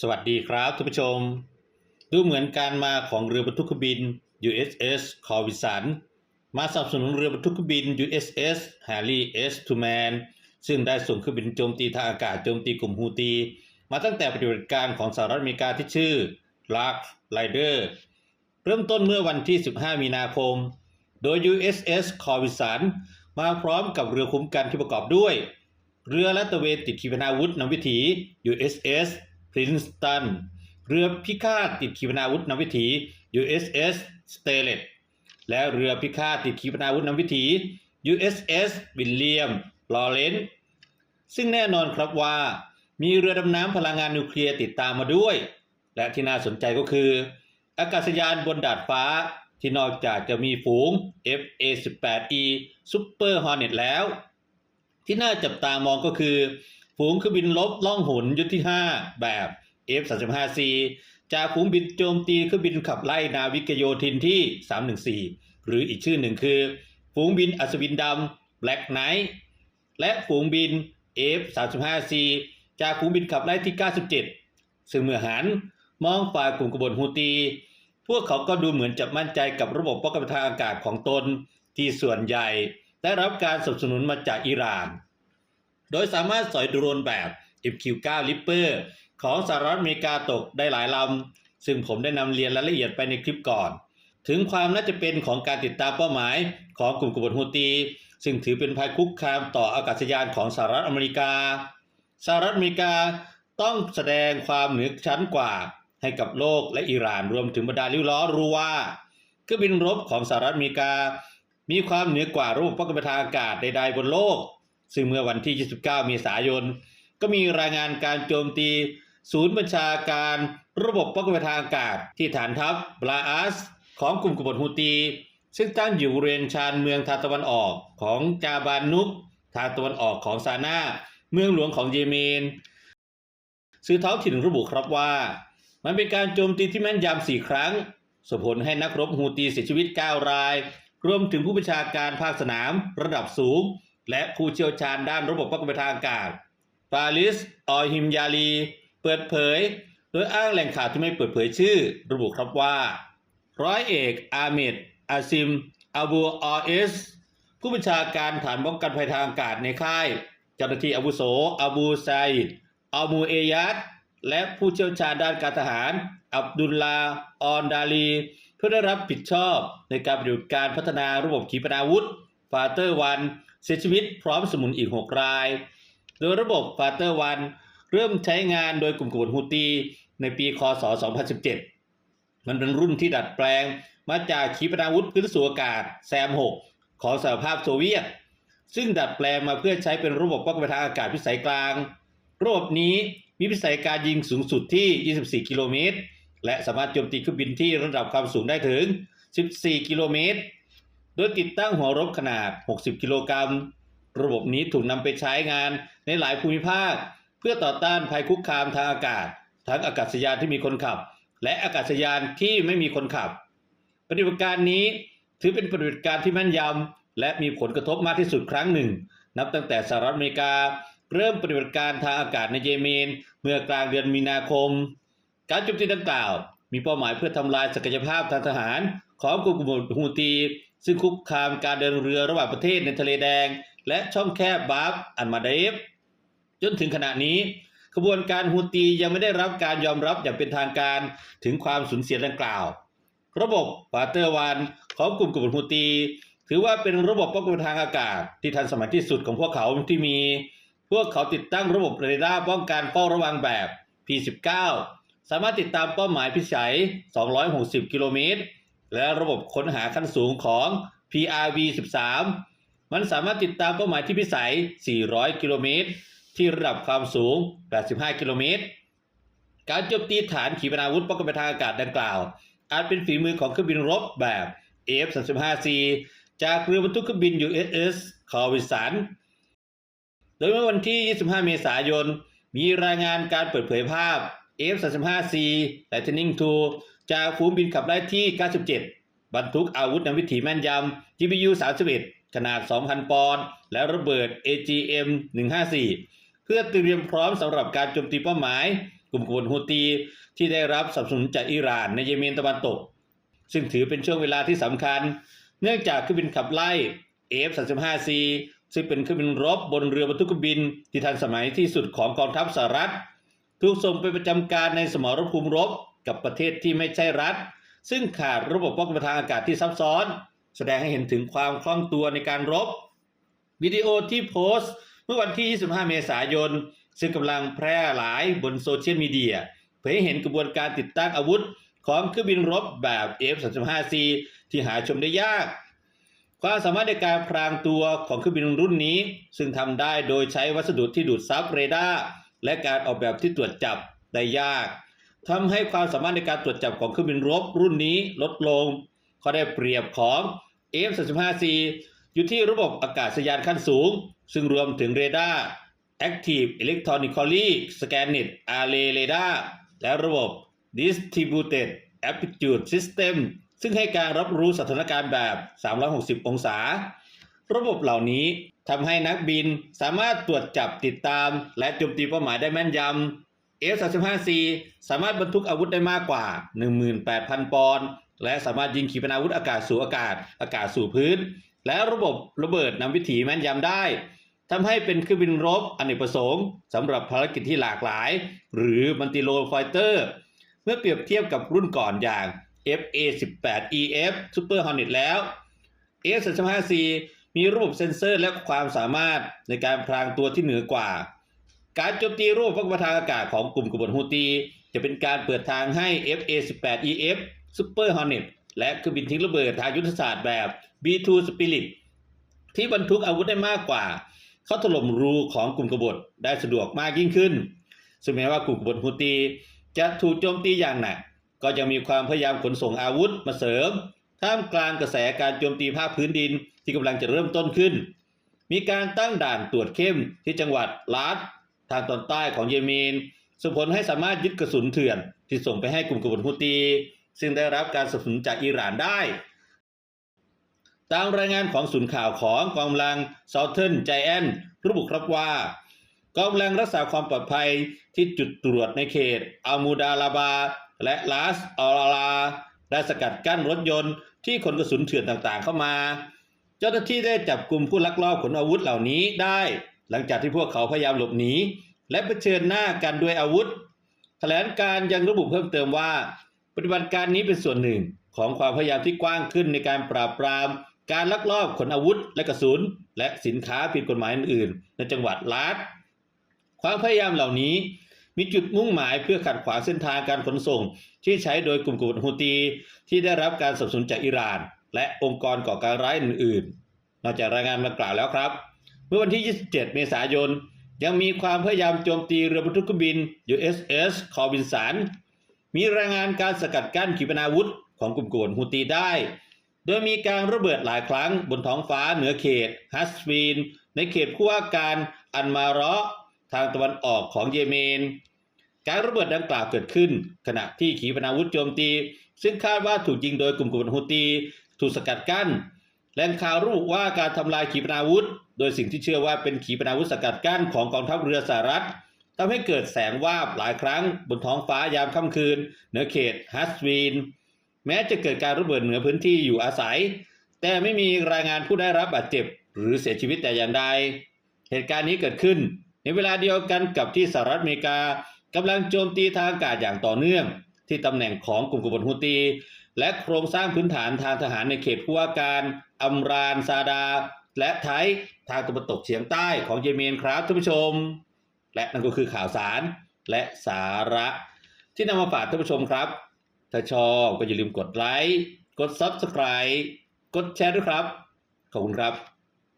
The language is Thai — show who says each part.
Speaker 1: สวัสดีครับท่านผู้ชม ดูเหมือนการมาของเรือบรรทุกบิน USS คอวิสันมาสนับสนุนเรือบรรทุกบิน USS Harry S. Truman ซึ่งได้ส่งเครื่องบินโจมตีทางอากาศโจมตีกลุ่มฮูตี มาตั้งแต่ปฏิบัติการของสหรัฐอเมริกาที่ชื่อ Lark Rider เริ่มต้นเมื่อวันที่ 15 มีนาคม โดย USS คอวิสันมาพร้อมกับเรือคุ้มกันที่ประกอบด้วย เรือและตะเวนติดขีปนาวุธนำวิถี USS Princeton เรือพิฆาตติดขีปนาวุธนำวิถี USS s t a l e t และเรือพิฆาตติดขีปนาวุธนำวิถี USS William Lawrence ซึ่งแน่นอนครับว่า มีเรือดำน้ำพลังงานนิวเคลียร์ติดตามมาด้วย และที่น่าสนใจก็คือ อากาศยานบนดาดฟ้าที่นอกจากจะมีฝูง FA-18E Super Hornet แล้ว ที่น่าจับตามองก็คือ ฝูงเครื่องบินลบล่องหนยุทธที่ 5 แบบ F-35C จากฝูงบินโจมตีเครื่องบินขับไล่นาวิกโยธินที่ 314 หรืออีกชื่อหนึ่งคือ ฝูงบินอัศวินดำ Black Knight และฝูงบิน F-35C จากฝูงบินขับไล่ที่ 97 ซึ่งเมื่อหันมองฝ่ายกลุ่มกบฏฮูตี พวกเขาก็ดูเหมือนจะมั่นใจกับระบบป้องกันทางอากาศของตน ที่ส่วนใหญ่ได้รับการสนับสนุนมาจากอิหร่าน โดยสามารถสอยโดรนแบบ MQ-9 Reaper ของสหรัฐอเมริกาตกได้หลายลำ ซึ่งผมได้นำเรียนรายละเอียดไปในคลิปก่อน ถึงความน่าจะเป็นของการติดตามเป้าหมายของกลุ่มกบฏฮูตี ซึ่งถือเป็นภัยคุกคามต่ออากาศยานของสหรัฐอเมริกา สหรัฐอเมริกาต้องแสดงความเหนือชั้นกว่า ให้กับโลกและอิหร่านรวมถึงบรรดาลิ้วล้อรู้ว่าเครื่องบินรบของสหรัฐอเมริกา มีความเหนือกว่าระบบป้องกันทางอากาศใดๆบนโลก ซึ่งเมื่อวันที่ 29 เมษายน ก็มีรายงานการโจมตี ศูนย์บัญชาการระบบป้องกันทางอากาศ ที่ฐานทัพบลาอัสของกลุ่มกบฏฮูตี ซึ่งตั้งอยู่บริเวณชานเมืองทางตะวันออกของจาบานนุก ทางตะวันออกของซานาเมืองหลวงของเยเมนสื่อท้องถิ่นระบุครับว่า มันเป็นการโจมตีที่แม่นยำสี่ครั้งส่งผลให้นักรบฮูตีเสียชีวิต 9 ราย รวมถึงผู้บัญชาการภาคสนามระดับสูง และผู้เชี่ยวชาญด้านระบบป้องกันทางอากาศปาลิส ออฮิมยาลี เปิดเผย โดยอ้างแหล่งข่าวที่ไม่เปิดเผยชื่อ ระบุครับว่า ร้อยเอกอาเมดอาซิมอาบูออเอส ผู้บัญชาการฐานป้องกันภัยทางอากาศในค่าย เจ้าหน้าที่อาวุโสอาบูไซอัลมูเอยัดและผู้เชี่ยวชาญด้านการทหาร อับดุลลาออนดาลี เพื่อได้รับผิดชอบในการปฏิบัติการพัฒนาระบบขีปนาวุธฟาเตอร์วัน เสียชีวิตพร้อมสมุนอีก 6 ราย โดยระบบฟาเตอร์วันเริ่มใช้งานโดยกลุ่มกบฏฮูตีในปีคศ 2017 มันเป็นรุ่นที่ดัดแปลงมาจากขีปนาวุธพื้นสู่อากาศแซม 6 ของสหภาพโซเวียต ซึ่งดัดแปลงมาเพื่อใช้เป็นระบบป้องกันทางอากาศพิสัยกลางระบบนี้มีพิสัยการยิงสูงสุดที่ 24 กิโลเมตร และสามารถโจมตีเครื่องบินที่ระดับความสูงได้ถึง 14 กิโลเมตร โดยติดตั้งหัวรบขนาด 60 กิโลกรัม ระบบนี้ถูกนำไปใช้งานในหลายภูมิภาค เพื่อต่อต้านภัยคุกคามทางอากาศ ทั้งอากาศยานที่มีคนขับ และอากาศยานที่ไม่มีคนขับ ปฏิบัติการนี้ถือเป็นปฏิบัติการที่แม่นยำและมีผลกระทบมากที่สุดครั้งหนึ่ง นับตั้งแต่สหรัฐอเมริกา เริ่มปฏิบัติการทางอากาศในเยเมน เมื่อกลางเดือนมีนาคม การโจมตีดังกล่าว มีเป้าหมายเพื่อทำลายศักยภาพทางทหาร ของกลุ่มกบฏฮูตี ซึ่งคุกคามการเดินเรือระหว่างประเทศในทะเลแดง และช่องแคบบาฟอันมาเดฟ จนถึงขณะนี้ขบวนการฮูตียังไม่ได้รับการยอมรับอย่างเป็นทางการถึงความสูญเสียดังกล่าว ระบบปาเตอร์วันของกลุ่มกบฏฮูตี ถือว่าเป็นระบบป้องกันทางอากาศ ที่ทันสมัยที่สุดของพวกเขาที่มี พวกเขาติดตั้งระบบเรดาร์ป้องกันเฝ้าระวังแบบ P19 สามารถติดตามเป้าหมายพิสัย 260 กิโลเมตร และระบบค้นหาขั้นสูงของ PRV-13 มันสามารถติดตามเป้าหมายที่พิสัย 400 กิโลเมตร ที่ระดับความสูง 85 กิโลเมตร การโจมตีฐานขีปนาวุธป้องกันทางอากาศดังกล่าว อาจเป็นฝีมือของเครื่องบินรบแบบ F-35C จากเรือบรรทุกเครื่องบิน USS คอวิสันโดยเมื่อวันที่ 25 เมษายน มีรายงานการเปิดเผยภาพ F-35C Lightning II จากฝูงบินขับไล่ที่ 97 บรรทุกอาวุธนำวิถีแม่นยำ GBU 31 ขนาด 2,000 ปอนด์ และระเบิด AGM 154 เพื่อเตรียมพร้อมสำหรับการโจมตีเป้าหมาย กลุ่มกบฏฮูตีที่ได้รับสนับสนุนจากอิหร่านในเยเมนตะวันตก ซึ่งถือเป็นช่วงเวลาที่สำคัญ เนื่องจากเครื่องบินขับไล่ F-35C ซึ่งเป็นเครื่องบินรบบนเรือบรรทุกเครื่องบิน ที่ทันสมัยที่สุดของกองทัพสหรัฐ ถูกส่งไปประจำการในสมรภูมิรบ กับประเทศที่ไม่ใช่รัฐ ซึ่งขาดระบบป้องกันทางอากาศที่ซับซ้อน แสดงให้เห็นถึงความคล่องตัวในการรบ วิดีโอที่โพสต์ เมื่อวันที่ 25 เมษายน ซึ่งกำลังแพร่หลายบนโซเชียลมีเดียเผยให้เห็นกระบวนการติดตั้งอาวุธ ของเครื่องบินรบแบบ F-35C ที่หาชมได้ยากความสามารถในการพรางตัวของเครื่องบินรุ่นนี้ ซึ่งทำได้โดยใช้วัสดุที่ดูดซับเรดาร์และการออกแบบที่ตรวจจับได้ยาก ทำให้ความสามารถในการตรวจจับของเครื่องบินรบรุ่นนี้ลดลงข้อได้เปรียบของ F-35C อยู่ที่ระบบอากาศยานขั้นสูง ซึ่งรวมถึงเรดาร์ Active Electronically Scanned Array Radar และระบบ Distributed Aptitude System ซึ่งให้การรับรู้สถานการณ์แบบ 360 องศา ระบบเหล่านี้ทำให้นักบินสามารถตรวจจับติดตาม และโจมตีเป้าหมายได้แม่นยำ F-35C สามารถบรรทุกอาวุธได้มากกว่า 18,000 ปอนด์และสามารถยิงขีปนาวุธอากาศสู่อากาศ อากาศสู่พื้น และระบบระเบิดนำวิถีแม่นยำได้ทำให้เป็นเครื่องบินรบอเนกประสงค์สำหรับภารกิจที่หลากหลาย หรือมันติโลไฟเตอร์ เมื่อเปรียบเทียบกับรุ่นก่อนอย่าง FA-18EF Super Hornet แล้ว F-35C มีระบบเซ็นเซอร์และความสามารถในการพรางตัวที่เหนือกว่า การโจมตีรูปป้องกันทางอากาศของกลุ่มกบฏฮูตี จะเป็นการเปิดทางให้ FA-18EF Super Hornet และเครื่องบินทิ้งระเบิดทางยุทธศาสตร์แบบ B2 Spirit ที่บรรทุกอาวุธได้มากกว่า เข้าถล่มรูของกลุ่มกบฏได้สะดวกมากยิ่งขึ้นซึ่งแม้ว่ากลุ่มกบฏฮูตีจะถูกโจมตีอย่างหนัก ก็ยังมีความพยายามขนส่งอาวุธมาเสริม ท่ามกลางกระแสการโจมตีภาคพื้นดินที่กำลังจะเริ่มต้นขึ้น มีการตั้งด่านตรวจเข้มที่จังหวัดลาด ทางตอนใต้ของเยเมนส่งผลให้สามารถยึดกระสุนเถื่อน ที่ส่งไปให้กลุ่มกบฏฮุตี ซึ่งได้รับการสนับสนุนจากอิหร่านได้ ตามรายงานของศูนย์ข่าวของกองกำลัง Southern Giant ระบุครับว่ากองกำลังรักษาความปลอดภัยที่จุดตรวจในเขตอัลมูดาลาบา และลาสออลาลาได้สกัดกั้นรถยนต์ที่ขนกระสุนเถื่อนต่างๆเข้ามา เจ้าหน้าที่ได้จับกลุ่มผู้ลักลอบขนอาวุธเหล่านี้ได้ หลังจากที่พวกเขาพยายามหลบหนีและเผชิญหน้ากันด้วยอาวุธ แถลงการยังระบุเพิ่มเติมว่า ปฏิบัติการนี้เป็นส่วนหนึ่งของความพยายามที่กว้างขึ้นในการปราบปราม การลักลอบขนอาวุธ และกระสุน และสินค้าผิดกฎหมายอื่นๆ ในจังหวัดลาดความพยายามเหล่านี้มีจุดมุ่งหมายเพื่อขัดขวางเส้นทางการขนส่ง ที่ใช้โดยกลุ่มกบฏฮูตี ที่ได้รับการสนับสนุนจากอิหร่าน และองค์กรก่อการร้ายอื่นๆ นอกจากรายงานมากล่าวแล้วครับ มื่อวันที่ 27 เมษายน ยังมีความพยายามโจมตีเรือบรรทุกเครื่องบิน USS คอร์บินสันมีรายงานการสกัดกั้นขีปนาวุธของกลุ่มกบฏฮูตีได้ โดยมีการระเบิดหลายครั้งบนท้องฟ้าเหนือเขตฮัสฟีน ในเขตผู้ว่าการอันมาระทางตะวันออกของเยเมน การระเบิดดังกล่าวเกิดขึ้น ขณะที่ขีปนาวุธโจมตี ซึ่งคาดว่าถูกยิงโดยกลุ่มกบฏฮูตี ถูกสกัดกั้น แหล่งข่าวระบุว่าการทำลายขีปนาวุธ โดยสิ่งที่เชื่อว่าเป็นขีปนาวุธสกัดกั้นของกองทัพเรือสหรัฐทำให้เกิดแสงวาบหลายครั้งบนท้องฟ้ายามค่ำคืน เหนือเขตฮัสวีน แม้จะเกิดการระเบิดเหนือพื้นที่อยู่อาศัย แต่ไม่มีรายงานผู้ได้รับบาดเจ็บ หรือเสียชีวิตแต่อย่างใด เหตุการณ์นี้เกิดขึ้น ในเวลาเดียวกันกับที่สหรัฐอเมริกากำลังโจมตีทางอากาศอย่างต่อเนื่อง ที่ตำแหน่งของกลุ่มกบฏฮูตี และโครงสร้างพื้นฐานทางทหารในเขตผู้ว่าการอัมรานซาดา และไทยทางตะวันตกเฉียงใต้ของเยเมนครับท่านผู้ชม และนั่นก็คือข่าวสารและสาระ ที่นำมาฝากท่านผู้ชมครับ ถ้าชอบก็อย่าลืมกดไลค์ กด Subscribe กดแชร์ด้วยครับ ขอบคุณครับ